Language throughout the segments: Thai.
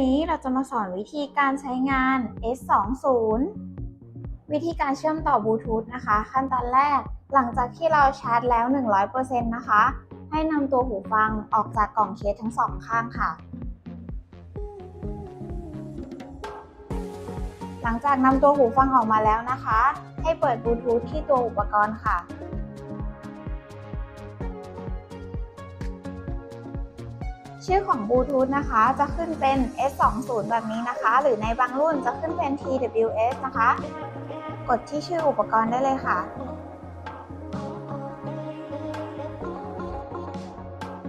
นี้เราจะมาสอนวิธีการใช้งาน S20 วิธีการเชื่อมต่อบลูทูธนะคะ ขั้นตอนแรกหลังจากที่เราชาร์จแล้ว 100%นะคะ ให้นำตัวหูฟังออกจากกล่องเคสทั้งสองข้างค่ะ หลังจากนำตัวหูฟังออกมาแล้วนะคะ ให้เปิดบลูทูธที่ตัวอุปกรณ์ค่ะ ชื่อของบลูทูธนะคะ จะขึ้นเป็น S20 แบบนี้นะคะ หรือในบางรุ่นจะขึ้นเป็น TWS นะคะ กดที่ชื่ออุปกรณ์ได้เลยค่ะ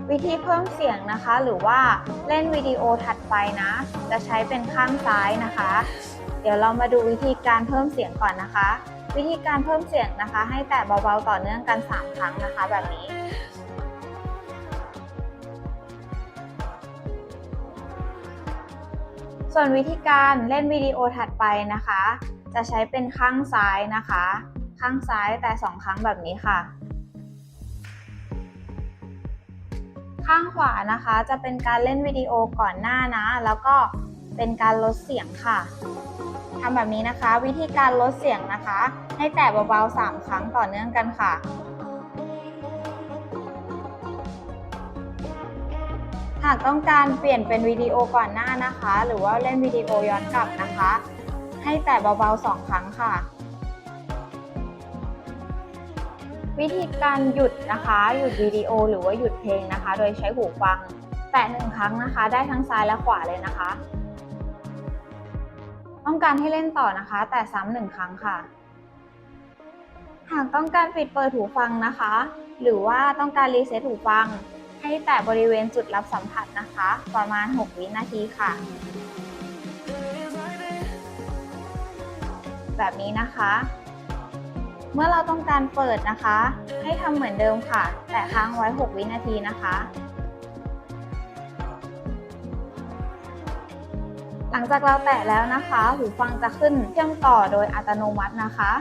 วิธีเพิ่มเสียงนะคะ หรือว่าเล่นวิดีโอถัดไปนะ จะใช้เป็นข้างซ้ายนะคะ เดี๋ยวเรามาดูวิธีการเพิ่มเสียงก่อนนะคะ วิธีการเพิ่มเสียงนะคะ ให้แตะเบาๆต่อเนื่องกัน 3 ครั้งนะคะ แบบนี้ ส่วนวิธีการเล่นวิดีโอถัดไปนะคะ จะใช้เป็นข้างซ้ายนะคะ ข้างซ้ายแต่2ครั้งแบบนี้ค่ะ ข้างขวานะคะจะเป็นการเล่นวิดีโอก่อนหน้านะ แล้วก็เป็นการลดเสียงค่ะทำแบบนี้นะคะ วิธีการลดเสียงนะคะ ให้แตะเบาๆ3 ครั้งต่อเนื่องกันค่ะ หากต้องการเปลี่ยนเป็นวิดีโอก่อนหน้านะคะ หรือว่าเล่นวิดีโอย้อนกลับนะคะ ให้แตะเบาๆ2ครั้งค่ะ วิธีการหยุดนะคะ หยุดวิดีโอหรือว่าหยุดเพลงนะคะ โดยใช้หูฟัง แตะหนึ่งครั้งนะคะ ได้ทั้งซ้ายและขวาเลยนะคะ ต้องการให้เล่นต่อนะคะ แต่ซ้ำหนึ่งครั้งค่ะ หากต้องการปิดเปิดหูฟังนะคะ หรือว่าต้องการรีเซ็ตหูฟัง ให้แตะบริเวณจุดรับสัมผัสนะคะ ประมาณ 6 วินาทีค่ะ แบบนี้นะคะ เมื่อเราต้องการเปิดนะคะ ให้ทำเหมือนเดิมค่ะ แตะค้างไว้ 6 วินาทีนะคะหลังจากเราแตะแล้วนะคะ หูฟังจะขึ้นเชื่อมต่อโดยอัตโนมัตินะคะ